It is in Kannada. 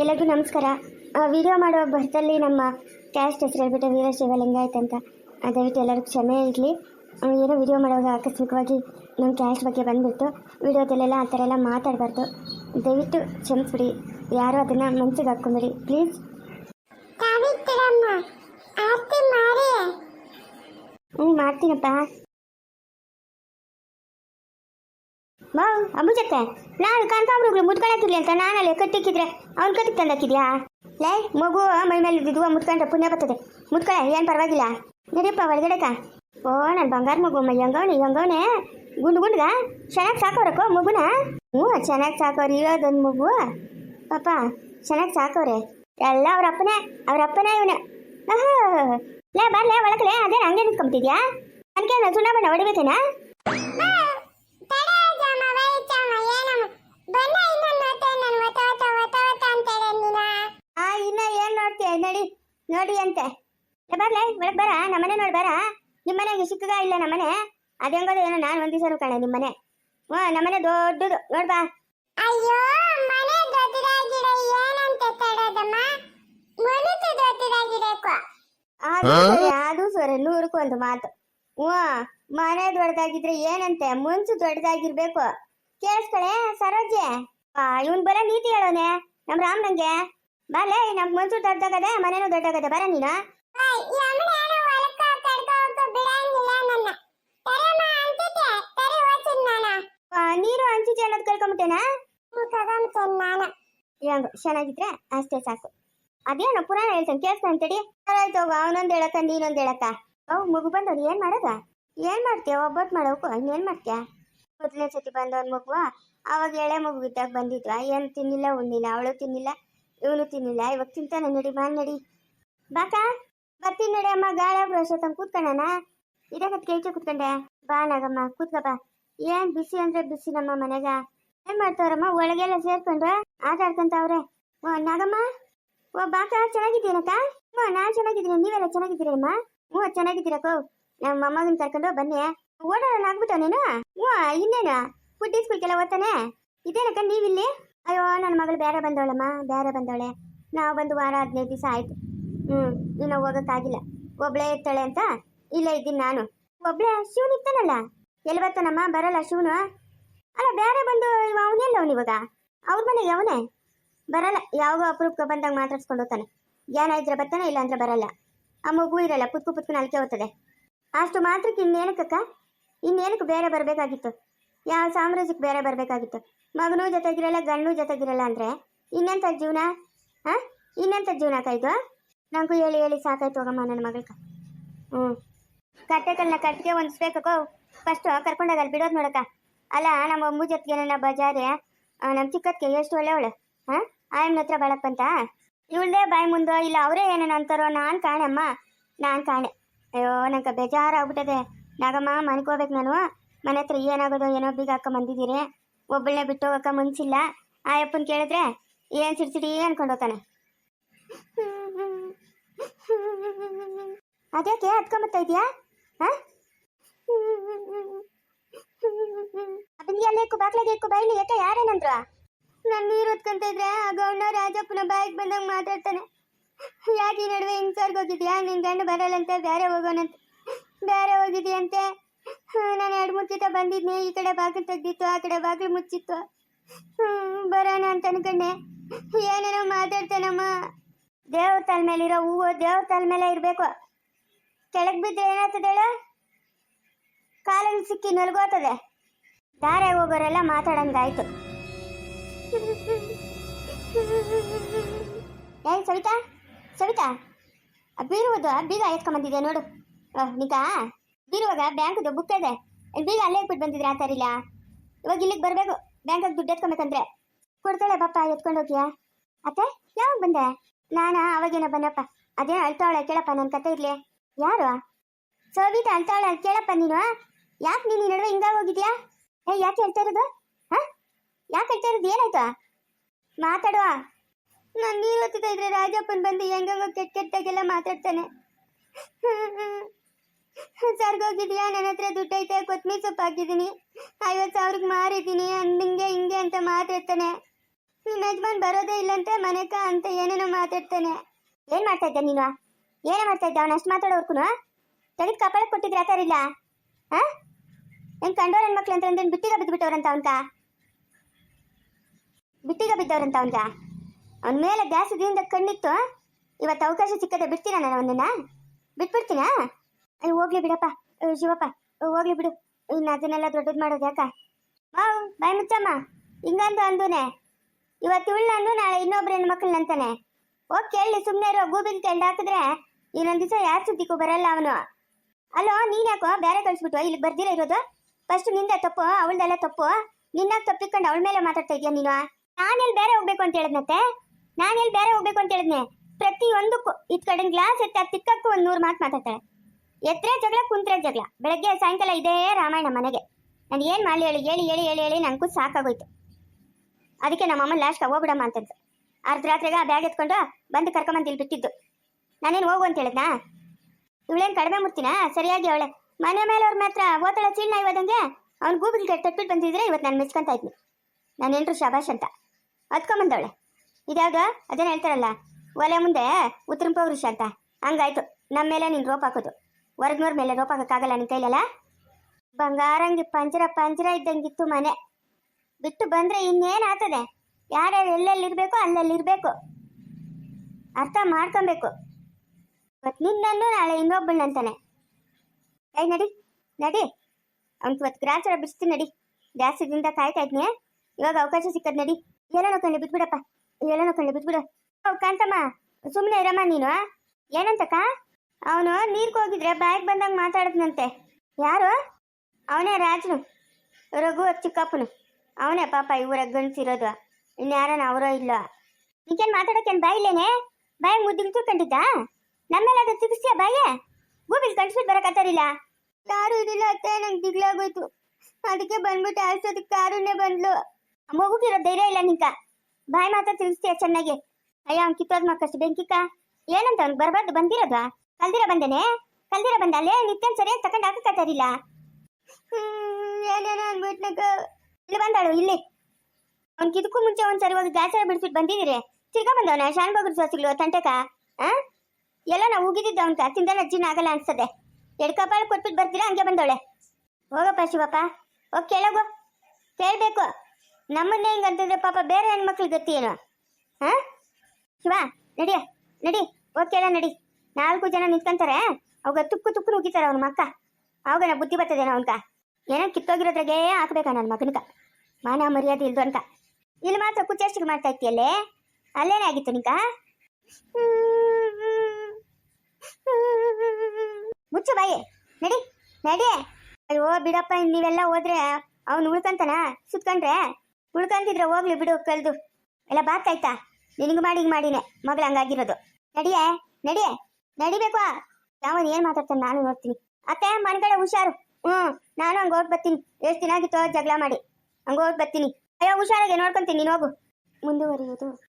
ಎಲ್ಲರಿಗೂ ನಮಸ್ಕಾರ. ವಿಡಿಯೋ ಮಾಡೋ ಬರ್ತಲ್ಲಿ ನಮ್ಮ ಕ್ಯಾಸ್ಟ್ ಹೆಸರು ಹೇಳ್ಬಿಟ್ಟು ವೀರಶೈವ ಲಿಂಗಾಯತ್ ಅಂತ. ಆ, ದಯವಿಟ್ಟು ಎಲ್ಲರಿಗೂ ಕ್ಷಮೆ ಇರಲಿ. ಏನೋ ವಿಡಿಯೋ ಮಾಡೋವಾಗ ಆಕಸ್ಮಿಕವಾಗಿ ನಮ್ಮ ಕ್ಯಾಸ್ಟ್ ಬಗ್ಗೆ ಬಂದುಬಿಟ್ಟು ವೀಡಿಯೋದಲ್ಲೆಲ್ಲ ಆ ಥರ ಎಲ್ಲ ಮಾತಾಡಬಾರ್ದು. ದಯವಿಟ್ಟು ಕ್ಷಮಿಸ್ಬಿಡಿ. ಯಾರು ಅದನ್ನು ಮನ್ಸಿಗೆ ಹಾಕ್ಕೊಂಬಿಡಿ. ಪ್ಲೀಸ್ ಹ್ಞೂ ಮಾಡ್ತೀನಪ್ಪ. ಮಾ ಅಂಬುಜಕ್ಕೆ ನಾನು ಕನಕಾಂಬ್ರಗಳು ಮುಟ್ಕೊಳಕ್ಕಿರ್ಲಿ ಅಂತ ನಾನಲ್ಲಿ ಕಟ್ಟಿಕ್ಕಿದ್ರೆ ಅವ್ನು ಕಟ್ಟಿಗೆ ತಂದಾಕಿದ್ಯಾ? ಲೇ, ಮಗು ಮೈ ಮೇಲೆ ಇದ್ದಿದ್ವ ಮುಟ್ಕೊಂಡ್ರೆ ಪುಣ್ಯ ಬರ್ತದೆ. ಮುಟ್ಕೊಳೆ ಏನು ಪರವಾಗಿಲ್ಲ. ನಡಿಯಪ್ಪ ಒಳಗಡೆಕ. ಓ ನನ್ನ ಬಂಗಾರ ಮಗು, ಮೈ ಹೆಂಗವನೆ ಹೆಂಗವನೆ? ಗುಂಡು ಗುಂಡ್ಗ? ಚೆನ್ನಾಗಿ ಸಾಕೋರಕ್ಕೋ ಮಗುನ? ಹ್ಞೂ, ಚೆನ್ನಾಗಿ ಸಾಕೋರು ಇರೋದೊಂದು ಮಗು. ಪಾಪ, ಚೆನ್ನಾಗಿ ಸಾಕೋರೆ. ಎಲ್ಲ ಅವ್ರ ಅಪ್ಪನೇ ಅವ್ರ ಅಪ್ಪನೇ ಇವನು. ಲೇ, ಬರ್ಲೇ ಒಳಕಲೇ ಅದೇ ಹಂಗೆ ನಿಂತ್ಕೊಂಬಿಟ್ಟಿದ್ಯಾ? ನನಗೆ ಬಣ್ಣ ಹೊಡಿಬೇಕೇನಾ? ನಡಿ ನೋಡಿ ಅಂತೆ. ಬರ್ಲೆ ಒಳಗ್ ಬರ ನಮ್ಮನೆ ನೋಡಿ ಬರ. ನಿಮ್ಮನೆಗೆ ಸಿಕ್ಕದ ಇಲ್ಲ ನಮ್ಮನೆ. ಅದ್ ಹೆಂಗದ ಏನೋ ನಾನು ಒಂದ್ ದಿವಸ ಕಾಣೆ ನಿಮ್ಮನೆ. ಹ್ಞೂ ನಮ್ಮನೆ ದೊಡ್ಡದು ನೋಡ್ಬಾ ಅಯ್ಯೋ ಮನೆ ದೊಡ್ಡದಾಗಿದೆ ಏನಂತ ತಡೋದಮ್ಮ? ದೊಡ್ಡದಾಗಿರಬೇಕು. ಅದು ಸರಿ ನೂರಕ್ಕೂ ಒಂದು ಮಾತು. ಹ್ಞೂ ಮನೆ ದೊಡ್ಡದಾಗಿದ್ರೆ ಏನಂತೆ? ಮುನ್ಸು ದೊಡ್ಡದಾಗಿರ್ಬೇಕು. ಕೇಳಿಸ್ಕೊಳೆ ಸರೋಜೆ ಇವನ್ ಬರ ನೀತಿ ಹೇಳೋನೆ ನಮ್ ರಾಮ್ನಂಗೆ ಬಾಲೆ ನಮ್ ಮುನ್ಸು ದೊಡ್ಡಾಗದೆ ಮನೇನು ದೊಡ್ಡದಾಗದೆ ಬರ ನೀನು? ನೀರು ಹಂಚಿಕೆ ಅನ್ನೋದು ಕಳ್ಕೊಂಬಿಟ್ಟೇನಾ? ಹೆಂಗ ಚೆನ್ನಾಗಿದ್ರೆ ಅಷ್ಟೇ ಸಾಕು. ಅದೇನೋ ಪುರಾಣ ಹೇಳ್ತಾನೆ ಕೇಳ್ತಾನೆ ತಡಿ. ಆಯ್ತು ಅವನೊಂದು ಹೇಳಕ್ಕ ನೀನೊಂದು ಹೇಳಕ್ಕ. ಅವ್ ಮಗು ಬಂದವ್ನು ಏನ್ ಮಾಡೋದ? ಏನ್ ಮಾಡ್ತೀಯ? ಒಬ್ಬಟ್ಟು ಮಾಡೋಕು ಇನ್ನೇನ್ ಮಾಡ್ತೀಯ? ಮೊದಲನೇ ಸತಿ ಬಂದವನ್ ಮಗುವ ಅವಾಗ ಎಳೆ ಮಗು ಇದ್ದಾಗ ಬಂದಿದ್ವಾ? ಏನು ತಿನ್ನಿಲ್ಲ ಉಣ್ಣಿಲ್ಲ ಅವಳು ತಿನ್ನಿಲ್ಲ. ಇವನು ತಿನ್ನಿಲ್ಲ. ಇವಾಗ ತಿಂತಾನೆ. ನಡಿ, ಬಾ, ನಡಿ. ಬಾಕ, ಬರ್ತೀನಿ ನಡಿ ಅಮ್ಮ. ಗಾಳ ತಂಗ ಕೂತ್ಕೊಂಡಣ ಇದೇ ಕತ್ಕೆ ಈಚೆ ಕೂತ್ಕೊಂಡೆ. ಬಾ, ನಾಗಮ್ಮ, ಕೂತ್ಕ, ಬಾ. ಏನ್ ಬಿಸಿ ಅಂದ್ರೆ ಬಿಸಿ ನಮ್ಮ ಮನೆಗ. ಏನ್ ಮಾಡ್ತಾವ್ರಮ್ಮ? ಒಳಗೆಲ್ಲ ಸೇರ್ಕೊಂಡು ಆಟ ಆಡ್ಕೊಂತಾವ್ರೆ. ಓ, ನಾಗಮ್ಮ? ಓ, ಬಾಕ, ಚೆನ್ನಾಗಿದ್ದೀನಕ್ಕ? ಹ್ಞೂ ನಾನ್ ಚೆನ್ನಾಗಿದ್ದೀನಿ. ನೀವೆಲ್ಲ ಚೆನ್ನಾಗಿದ್ದೀರಮ್ಮ ಹ್ಞೂ ಚೆನ್ನಾಗಿದ್ದೀರಕ್ಕೋ ನಮ್ಮ ಮೊಮ್ಮಗನ್ ಕರ್ಕೊಂಡು ಬನ್ನಿ. ಓಡೋಣ ಆಗ್ಬಿಟ್ಟ ನೀನು ಹ್ಞೂ ಇನ್ನೇನು ಫುಡ್ ಸ್ಕೂಲ್ಗೆಲ್ಲ ಓದ್ತಾನೆ? ಇದೇನಕ್ಕ ನೀವಿಲ್ಲಿ? ಅಯ್ಯೋ ನನ್ನ ಮಗಳು ಬೇರೆ ಬಂದವಳಮ್ಮ, ಬೇರೆ ಬಂದವಳೆ. ನಾವು ಬಂದು ವಾರ ಹದಿನೈದು ದಿವಸ ಆಯ್ತು. ಹ್ಞೂ ಇನ್ನು ಹೋಗೋಕ್ಕಾಗಿಲ್ಲ ಒಬ್ಳೇ ಇರ್ತಾಳೆ ಅಂತ ಇಲ್ಲೇ ಇದ್ದೀನಿ ನಾನು. ಒಬ್ಳೆ ಶಿವನ್ ಇರ್ತಾನಲ್ಲ? ಎಲ್ಲಿ ಬರಲ್ಲ ಶಿವನು? ಅಲ್ಲ, ಬೇರೆ ಬಂದು ಇವ ಅವನೆಲ್ಲ ಅವನು ಇವಾಗ? ಅವ್ರ ಮನೆಗೆ ಅವನೇ? ಬರಲ್ಲ. ಯಾವಾಗ ಅಪರೂಪಕ್ಕೆ ಬಂದಾಗ ಮಾತಾಡ್ಸ್ಕೊಂಡು ಹೋಗ್ತಾನೆ. ಜ್ಞಾನ ಇದ್ರೆ ಬರ್ತಾನೆ, ಇಲ್ಲ ಅಂದ್ರೆ ಬರಲ್ಲ. ಆ ಮಗು ಇರಲ್ಲ ಪುತ್ಕು ಪುತ್ಕು ನಾಲ್ಕೆ ಹೋಗ್ತದೆ. ಅಷ್ಟು ಮಾತ್ರಕ್ಕೆ ಇನ್ನೇನಕ್ಕಕ್ಕ? ಇನ್ನೇನಕ್ಕೆ ಬೇರೆ ಬರಬೇಕಾಗಿತ್ತು. ಯಾವ ಸಾಮ್ರಾಜ್ಯಕ್ಕೆ ಬೇರೆ ಬರಬೇಕಾಗಿತ್ತು? ಮಗನೂ ಜೊತೆಗಿರಲ್ಲ, ಗಂಡು ಜೊತೆಗಿರಲ್ಲ ಅಂದರೆ? ಇನ್ನೆಂಥ ಜೀವನ? ಹಾಂ? ಇನ್ನೆಂಥ ಜೀವನ ಇದು? ನನಗೂ ಹೇಳಿ ಹೇಳಿ, ಸಾಕಾಯ್ತು ಹೋಗಮ್ಮ ನನ್ನ ಮಗಳ್ಕ ಹ್ಞೂ. ಕಟ್ಟೆಕಲ್ನ ಕಟ್ಟಿಗೆ ಹೊಂದಿಸ್ಬೇಕೋ ಫಸ್ಟು ಕರ್ಕೊಂಡೋಗಲ್ಲ ಬಿಡೋದು ನೋಡಕ್ಕ. ಅಲ್ಲ, ನಮ್ಮ ಅಮ್ಮ ಜೊತೆಗೆ ನನ್ನ ಬಜಾರೆ. ನಮ್ಮ ಚಿಕ್ಕತ್ಗೆ ಎಷ್ಟು ಒಳ್ಳೆ ಒಳ್ಳೆ ಹಾಂ? ಆಯಮ್ಮನ ಹತ್ರ ಬಳಕ್ಕಂತ ಇವಳದೇ ಬಾಯಿ ಮುಂದೋ, ಇಲ್ಲ ಅವರೇ ಏನೇನು ಅಂತಾರೋ ನಾನು ಕಾಣಮ್ಮ ನಾನು ಕಾಣೆ. ಅಯ್ಯೋ, ನಂಗೆ ಬೇಜಾರಾಗ್ಬಿಟ್ಟದೆ. ನಾಗಮ್ಮ ಮನ್ಕೋಬೇಕು ನಾನು. ಮನೆ ಹತ್ರ ಏನಾಗೋದು, ಏನೋ ಬೀಗ ಹಾಕೊಂಡ್ ಬಂದಿದ್ದೀರಿ. ಒಬ್ಬಳನ್ನೇ ಬಿಟ್ಟು ಹೋಗಕ್ಕ ಮುಂಚಿಲ್ಲ ಆಯಪ್ಪನ ಕೇಳಿದ್ರೆ ಏನು ಸಿಡ್ಸಿಡಿ ಅನ್ಕೊಂಡು ಹೋಗ್ತಾನೆ. ಅದ್ಯಾಕೆ ಹತ್ಕೊಂಬತ್ತಾ ಇದೆಯಾ? ಹಾಂ? ಅದನ್ನ ಅಲ್ಲೇ ಇಕ್ಕು, ಬಾಗ್ಲಾಗೆ ಇಕ್ಕು, ಬಾಯಿಲಿ, ಯಾಕೆ ಯಾರೇನಂದ್ರು? ನಾನು ನೀರು ಹೊತ್ಕೊಂತ ಇದ್ರೆ ಆ ಗೌಡ ರಾಜಪ್ಪನ ಬಾಯಿಗೆ ಬಂದಂಗೆ ಮಾತಾಡ್ತಾನೆ. ಯಾಕೆ ಈ ನಡುವೆ ಹಿಂಗ್ ಹೋಗಿದ್ಯಾ? ನಿನ್ ಗಂಡು ಬರಲ್ಲಂತೆ, ಬೇರೆ ಹೋಗೋಣಂತೆ. ಬೇರೆ ಹೋಗಿದ್ಯಂತೆ. ನಾನು ಎರಡು ಮೂರು ಜೊತೆ ಬಂದಿದ್ನಿ, ಈ ಕಡೆ ಬಾಗಿಲು ತೆಗ್ದಿತ್ತು, ಆ ಕಡೆ ಬಾಗಿಲು ಮುಚ್ಚಿತ್ತು. ಬರೋಣ ಅಂತ ಅನ್ಕೊಂಡೆ. ಏನೇನೋ ಮಾತಾಡ್ತಾನಮ್ಮ ದೇವ್ರ ತಲೆ ಮೇಲಿರೋ ಹೂವು ದೇವ್ರ ತಲೆ ಮೇಲೆ ಇರಬೇಕು. ಕೆಳಗೆ ಬಿದ್ದು ಏನಾಗ್ತದೆ ಹೇಳು? ಕಾಲಲ್ಲಿ ಸಿಕ್ಕಿ ನಲ್ಗೋತದೆ. ದಾರೆ ಹೋಗೋರೆಲ್ಲ ಮಾತಾಡಂಗಾಯ್ತು. ಏನ್ ಸವಿತಾ? ಸವಿತಾ? ಬೀರುವುದು ಬೀಗ ಎತ್ಕೊಂಬಂದಿದೆ ನೋಡು. ನಿಕಾ? ಬೀರುವಾಗ ಬ್ಯಾಂಕ್ದು ಬುಕ್ ಇದೆ ಬೀಗ ಅಲ್ಲೇ ಇಟ್ಬಿಟ್ಟು ಬಂದಿದ್ರೆ ಆ ಥರ ಇಲ್ಲ? ಇವಾಗ ಇಲ್ಲಿಗೆ ಬರಬೇಕು ಬ್ಯಾಂಕಾಗಿ ದುಡ್ಡು ಎತ್ಕೊಬೇಕಂದ್ರೆ. ಕೊಡ್ತಾಳೆ ಪಾಪ ಎತ್ಕೊಂಡು ಹೋಗಿಯಾ ಅತ್ತೆ, ಯಾವಾಗ ಬಂದೆ? ನಾನಾ? ಅವಾಗೇನೋ ಬನ್ನಪ್ಪ. ಅದೇ ಅಳ್ತಾಳೆ, ಕೇಳಪ್ಪ ನನ್ನ ಕತೆ ಇರಲಿ. ಯಾರು? ಸವಿತಾ ಅಳ್ತಾಳೆ ಕೇಳಪ್ಪ ನೀನು ಯಾಕೆ ನೀನು ನಡುವೆ ಹಿಂಗಾಗಿ ಹೋಗಿದ್ಯಾ? ಏ, ಯಾಕೆ ಹೇಳ್ತಾ ಇರೋದು? ಹಾ ಯಾಕೆ ಹೇಳ್ತಾ ಇರೋದು? ಏನಾಯ್ತು? ಮಾತಾಡುವ. ನಾನು ನೀರು ರಾಜಪ್ಪನ ರಾಜಪ್ಪನ್ ಬಂದು ಹೆಂಗಂಗ ಕೆಟ್ಟ ಕೆಟ್ಟಾಗೆಲ್ಲ ಮಾತಾಡ್ತಾನೆ. ಸರ್ಗೋಗಿದ್ಯಾ ನನ್ನ ಹತ್ರ ದುಡ್ಡು ಐತೆ ಕೊತ್ತಂಬರಿ ಸೊಪ್ಪು ಹಾಕಿದ್ದೀನಿ. ಐವತ್ತು ಸಾವಿರಕ್ಕೆ ಮಾರಿದ್ದೀನಿ ಹಂಗೆ ಹಿಂಗೆ ಅಂತ ಮಾತಾಡ್ತಾನೆ. ನಿಮ್ಮ ಯಜಮಾನ್ ಬರೋದೇ ಇಲ್ಲಂತೆ, ಮನೆಕ ಅಂತ ಏನೇನೋ ಮಾತಾಡ್ತಾನೆ. ಏನ್ ಮಾಡ್ತಾ ಇದ್ದ ನೀನು? ಏನೇ ಮಾಡ್ತಾ ಇದ್ದ ಅವನು ಅಷ್ಟು ಮಾತಾಡೋರ್ಕು ತೆಗೆದು ಕಪಾಳಕ್ಕೆ ಕೊಟ್ಟಿದ್ರೆ ಯಾಕಾರಿಲ್ಲ ಹಾ ಏನ್ ಕಂಡೋರ್ ಹೆಣ್ಮಕ್ಳು ಅಂತ ಅಂದ್ರೆ ಬಿಟ್ಟಿಗ ಬಿದ್ದು ಬಿಟ್ಟವ್ರಂತ ಅವನ್ಕ ಬಿಟ್ಟಿಗ ಬಿದ್ದವ್ರಂತ ಅವನ್ಕ ಅವನ ಮೇಲೆ ಗ್ಯಾಸ್ ಇದರಿಂದ ಕಣ್ಣಿತ್ತು. ಇವತ್ತು ಅವಕಾಶ ಸಿಕ್ಕದೆ ಬಿಡ್ತೀನ ನಾನು ಅವನನ್ನ? ಬಿಟ್ಬಿಡ್ತೀನಾ? ಹೋಗ್ಲಿ ಬಿಡಪ್ಪ. ಶಿವಪ್ಪ ಹೋಗ್ಲಿ ಬಿಡು. ಇನ್ನು ಅದನ್ನೆಲ್ಲ ದೊಡ್ಡದು ಮಾಡೋದು ಯಾಕ? ಬಾಯ್ ಮುಚ್ಚಮ್ಮ. ಹಿಂಗಂದು ಅಂದೂನೆ. ಇವತ್ತು ನಾನು ನಾಳೆ ಇನ್ನೊಬ್ರು ಹೆಣ್ಮಕ್ಳು ಅಂತಾನೆ ಹೋಗಿ ಕೇಳಿ ಸುಮ್ಮನೆ ಇರೋ. ಗೂಬಿನ್ ಕೆಂಡ ಹಾಕಿದ್ರೆ ಇನ್ನೊಂದು ದಿವಸ ಯಾರ ಸುದ್ದಿಗೂ ಬರಲ್ಲ ಅವನು. ಅಲ್ಲೋ, ನೀನ್ ಯಾಕೋ ಬೇರೆ ಕಳಿಸ್ಬಿಟ್ಟು ಇಲ್ಲಿ ಬರ್ದಿರ ಇರೋದು? ಫಸ್ಟ್ ನಿಂದೆ ತಪ್ಪು, ಅವಳದೆಲ್ಲ ತಪ್ಪು. ನಿನ್ನಾಗ ತಪ್ಪಿಕೊಂಡು ಅವಳ ಮೇಲೆ ಮಾತಾಡ್ತಾ ಇದೀಯ ನೀನು? ನಾನೆಲ್ಲಿ ಬೇರೆ ಹೋಗ್ಬೇಕು ಅಂತ ಹೇಳಿದ್ನತ್ತೆ ನಾನೆಲ್ಲಿ ಬೇರೆ ಹೋಗ್ಬೇಕು ಅಂತ ಹೇಳಿದ್ನೆ? ಪ್ರತಿಯೊಂದಕ್ಕೂ ಇತ್ ಕಡೆ ಗ್ಲಾಸ್ ಎತ್ತ ತಿಕ್ಕಕ್ಕೂ ಒಂದ್ ನೂರು ಮಾತು ಮಾತಾಡ್ತಾಳೆ. ಎತ್ತರೆ ಜಗಳ ಕುಂತ್ರೆ ಜಗಳ. ಬೆಳಗ್ಗೆ ಸಾಯಂಕಾಲ ಇದೇ ರಾಮಾಯಣ ಮನೆಗೆ. ನಾನು ಏನ್ ಮಾಡಲಿ ಹೇಳಿ ಹೇಳಿ ಹೇಳಿ ಹೇಳಿ ಹೇಳಿ ನನಗೂ ಸಾಕಾಗೋಯ್ತು. ಅದಕ್ಕೆ ನಮ್ಮಮ್ಮ ಲಾಸ್ಟ್ ಹೋಗ್ಬಿಡಮ್ಮ ಅಂತಂದ್ರು. ಅರ್ಧ ರಾತ್ರಿಗೆ ಆ ಬ್ಯಾಗ್ ಎತ್ಕೊಂಡು ಬಂದು ಕರ್ಕೊಂಬಂದು ಇಲ್ಲಿ ಬಿಟ್ಟಿದ್ದು. ನಾನೇನು ಹೋಗು ಅಂತ ಹೇಳಿದ್ನಾ? ಇವಳೇನು ಕಡಿಮೆ ಮುಡ್ತೀನಾ ಸರಿಯಾಗಿ ಅವಳೆ. ಮನೆ ಮೇಲೆ ಅವ್ರ ಮಾತ್ರ ಓತಳ ಚೀಣ್ಣ ಇವದಂಗೆ ಅವ್ನು ಗೂಗಲ್ ತಟ್ಬಿಟ್ಟು ಬಂದಿದ್ರೆ ಇವತ್ತು ನಾನು ಮೆಚ್ಕೊಂತ ಇದ್ನಿ. ನಾನು ಏನ್ರು ಶಬಾಷ್ ಅಂತ. ಹತ್ಕೊಂಬಂದವಳೆ ಇದಾಗ ಅದೇನು ಹೇಳ್ತಾರಲ್ಲ? ಒಲೆ ಮುಂದೆ ಉತ್ತರಂಪ ವೃಷ ಅಂತ. ಹಂಗಾಯ್ತು. ನಮ್ಮ ಮೇಲೆ ನೀನು ರೋಪ್ ಹಾಕೋದು. ಹೊರಗ್ನವ್ರ ಮೇಲೆ ರೋಪ್ ಹಾಕೋಕ್ಕಾಗಲ್ಲ ನಿನ್ ಕೈಲಲ್ಲ? ಬಂಗಾರಂಗಿ ಪಂಜರ ಪಂಜರ ಇದ್ದಂಗಿತ್ತು ಮನೆ. ಬಿಟ್ಟು ಬಂದ್ರೆ ಇನ್ನೇನ್ ಆಗ್ತದೆ ಯಾರ್ಯಾರು ಎಲ್ಲೆಲ್ಲಿ ಇರ್ಬೇಕು ಅಲ್ಲೆಲ್ಲಿ ಇರ್ಬೇಕು ಅರ್ಥ ಮಾಡ್ಕೊಬೇಕು. ಇವತ್ತು ನಿನ್ನನ್ನು ನಾಳೆ ಇನ್ನೊಬ್ಬಳಂತಾನೆ ಏಯ್, ನಡಿ ನಡಿ. ಅವ್ನ್ ಇವತ್ತು ಗ್ರಾಚಾರ ಬಿಡಿಸ್ತೀನಿ ನಡಿ. ಜಾಸ್ತಿದಿಂದ ಕಾಯ್ತಾ ಇದ್ನಿ? ಇವಾಗ ಅವಕಾಶ ಸಿಕ್ಕದ್ ನಡಿ. ಏನೋ ನೋಡ್ಕೊಂಡು, ಬಿಟ್ಬಿಡಪ್ಪ. ಏನೋ ನೋಡ್ಕೊಂಡು, ಬಿಟ್ಬಿಡು. ಅವ್ ಕಾಂತಮ್ಮ ಸುಮ್ಮನೆ ಇರಮ್ಮ ನೀನು ಏನಂತಕ್ಕ? ಅವನು ನೀರ್ಗೆ ಹೋಗಿದ್ರೆ ಬ್ಯಾಗ್ ಬಂದಾಗ ಮಾತಾಡದ್ನಂತೆ. ಯಾರು? ಅವನೇ ರಾಜನು. ರಘು ಚಿಕ್ಕಪ್ಪನು. ಅವನೇ ಪಾಪ ಇವರ ಗಂಡ್ಸಿರೋದು. ಇನ್ಯಾರನ ಅವರೋ ಇಲ್ಲ. ನಿಂಗೇನು ಮಾತಾಡೋಕೇನು ಬಾಯಿಲೇನೆ ಬಾಯ್ ಮುದ್ದಿಗೆ ತಿಳ್ಕೊಂಡಿದ್ದ ನಮ್ಮೆಲ್ಲ ಅದು ತಿಗಿಸ್ತೀಯ ಬಾಯೇ? ಗೂಬಿಲ್ ಕಳ್ಸ್ಬಿಟ್ಟು ಬರಕತ್ತಾರಿಲ್ಲ ಯಾರು ಇದಿಲ್ಲ ಅತ್ತೆ, ನಂಗೆ ದಿಗ್ಲಾಗೋಯ್ತು. ಅದಕ್ಕೆ ಬಂದ್ಬಿಟ್ಟು, ಅಷ್ಟೊತ್ತಿಗೆ ಕಾರುನೇ ಬಂದ್ಲು. ಮಗುಗಿರೋ ಧೈರ್ಯ ಇಲ್ಲ ನಿಂಕ. ಬಾಯಿ ಮಾತ್ರ ತಿಳಿಸ್ತೀಯ ಚೆನ್ನಾಗಿ? ಅಯ್ಯ, ಅವ್ನು ಕಿತ್ತೋದ್ ಮಕ್ಕಷ್ಟು ಬೆಂಕಿಕ? ಏನಂತ ಅವ್ನಿಗೆ ಬರಬಾರ್ದು ಬಂದಿರೋದು ಕಲ್ದಿರ ಬಂದೇನೆ? ಕಲ್ದಿರ ಬಂದ ಅಲ್ಲೇ ನಿತ್ಯನ್ ಸರಿಯಾಗಿ ತಕೊಂಡ್ ಹಾಕಕತ್ತಾರಿಲ್ಲ ಏನೇನೋ ಅನ್ಬಿಟ್ನಕ ಇಲ್ಲಿ ಬಂದಾಳು, ಇಲ್ಲಿ. ಅವ್ನಿಗೆ ಇದಕ್ಕೂ ಮುಂಚೆ ಒಂದ್ಸರಿ ಹೋಗಿ ಗಾಚಾರ ಬಿಡ್ಸಿಟ್ ಬಂದಿದ್ದೀರಿ. ತಿರ್ಗಾ ಬಂದವನ? ಶಾನ್ ಬಗ್ರ ಸೋಸಿಗಳು, ತಂಟಕ? ಆ? ಎಲ್ಲ ನಾವು ಉಗಿದಿದ್ದ ಅವ್ನ್ಕ, ತಿಂದಲ್ಲ ಅಜ್ಜಿನ ಆಗಲ್ಲ ಅನ್ಸ್ತದೆ. ಎರಡು ಕಪಾಳ ಕೊಟ್ಬಿಟ್ಟು ಬರ್ತೀರಾ? ಹಂಗೆ ಬಂದವಳೆ. ಹೋಗಪ್ಪ ಶಿವಪ್ಪ. ಹೋಗಿ ಕೇಳೋಗು. ಕೇಳಬೇಕು. ನಮ್ಮನ್ನೇ ಹಿಂಗಂತಂದ್ರೆ ಪಾಪ ಬೇರೆ ಹೆಣ್ಮಕ್ಳಿಗೆ ಗೊತ್ತೇನು ಹಾಂ ಶಿವ, ನಡಿ ನಡಿ. ಹೋಗಿ ಕೇಳ ನಡಿ. ನಾಲ್ಕು ಜನ ನಿಂತ್ಕೊಂತಾರೆ. ಅವಾಗ ತುಕ್ಕು ತುಕ್ಕು ನುಗ್ಗಿತಾರೆ ಅವ್ನ ಮಕ್ಕ. ಅವಾಗ ಬುದ್ಧಿ ಬರ್ತದೇನೋ ಅವನ್ಕ ಏನೋ ಕಿತ್ತೋಗಿರೋದ್ರಾಗೆ ಹಾಕ್ಬೇಕ ನನ್ನ ಮಗನಕ ಮಾನ ಮರ್ಯಾದೆ ಇಲ್ದು ಅಂತ. ಇಲ್ಲಿ ಮಾತ್ರ ಕುಚ್ಚಷ್ಟಿಗೆ ಮಾಡ್ತಾ ಅಲ್ಲೇನೇ ಆಗಿತ್ತು ನಿಂಕ ಮುಚ್ಚು ಬಾಯಿ. ನಡಿ ನಡಿ. ಅಯ್ಯೋ, ಬಿಡಪ್ಪ ನೀವೆಲ್ಲ ಹೋದ್ರೆ ಅವ್ನು ಉಳ್ಕಂತಾನ? ಸುತ್ಕೊಂಡ್ರೆ? ಉಳ್ಕಂತಿದ್ರೆ ಹೋಗ್ಲಿ ಬಿಡು ಕಲ್ದು ಎಲ್ಲ ಬಾತಾಯ್ತಾ ನಿನಗೆ ಮಾಡಿ, ಹಿಂಗೆ ಮಾಡಿನೇ, ಮಗಳು ಹಂಗಾಗಿರೋದು. ನಡಿಯೇ ನಡಿಯೇ. ನಡಿಬೇಕು ಯಾವನ್ ಏನ್ ಮಾತಾಡ್ತಾನೆ ನಾನು ನೋಡ್ತೀನಿ. ಅತ್ತೆ ಮನ್ಗಡೆ ಹುಷಾರು. ಹ್ಮ್ ನಾನು ಹಂಗ ಹೋಗಿ ಬರ್ತೀನಿ. ಎಷ್ಟು ದಿನ ಆಗಿತ್ತು ಜಗಳ ಮಾಡಿ. ಹಂಗ ಹೋಗಿ ಬರ್ತೀನಿ. ಅಯ್ಯೋ, ಹುಷಾರಾಗೆ ನೋಡ್ಕೊಂತೀನಿ, ನೀನು ಹೋಗು. ಮುಂದುವರಿಯೋದು